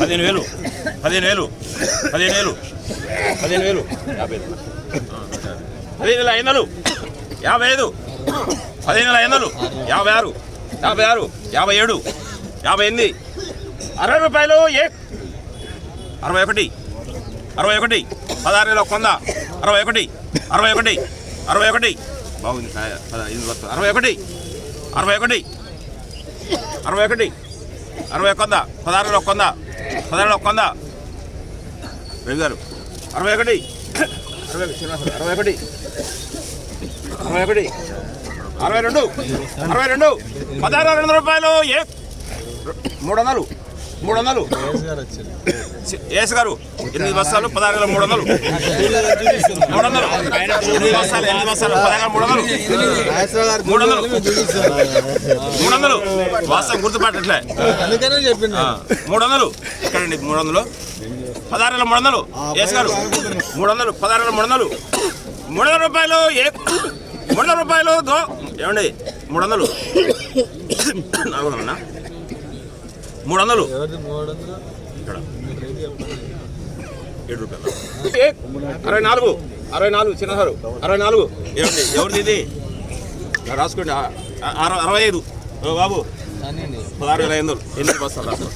పదిహేను వేలు. పదిహేను వేలు. పదిహేను వేలు. పదిహేను వేలు. యాభై ఐదు. పదిహేను వేల ఐదు యాభై ఐదు. పదిహేను వేల ఐదు వందలు. యాభై ఆరు. యాభై ఆరు. యాభై ఏడు. యాభై ఎనిమిది. అరవై రూపాయలు ఏ? అరవై ఒకటి. అరవై ఒకటి. పదహారు వేల వంద. అరవై ఒకటి. అరవై ఒకటి. అరవై ఒకటి. బాగుంది కాయ. అరవై ఒకటి. అరవై ఒకటి. అరవై ఒకటి. అరవై ఒక వంద. పదహారు వేల ఒక వంద. పదహారు వేల వంద. రవి గారు అరవై ఒకటి. అరవై ఒకటి అరవై ఒకటి. అరవై ఒకటి. అరవై రెండు. అరవై రెండు. పదహారు రెండు వందల రూపాయలు. ఏ? మూడు వందలు. మూడు వందలు ఏసు గారు ఎనిమిది బస్తాలు పదహారు వేల మూడు వందలు మూడు వందలు ఎనిమిది బస్తాలు ఎనిమిది బస్తాలు పదహారు మూడు వందలు మూడు వందలు మూడు వందలు వాస్తవం గుర్తుపట్టట్లే మూడు వందలు ఎక్కడండి మూడు వందలు పదహారు వేల మూడు వందలు ఎస్ గారు మూడు వందలు పదహారు వేల మూడు వందలు మూడు వందల రూపాయలు ఏ మూడు వందల రూపాయలు దో ఏమండి? మూడు వందలు నాలుగు వందలనా మూడు వందలు ఏడు రూపాయలు. అరవై నాలుగు. అరవై నాలుగు చిన్నసారు. అరవై నాలుగు. ఏమండి ఎవరిది ఇది? రాసుకోండి. అరవై అరవై ఐదు. ఓ బాబు. పదహారు వేల ఐదు వందలు. ఎనిమిది బస్తాలు రాసుకోండి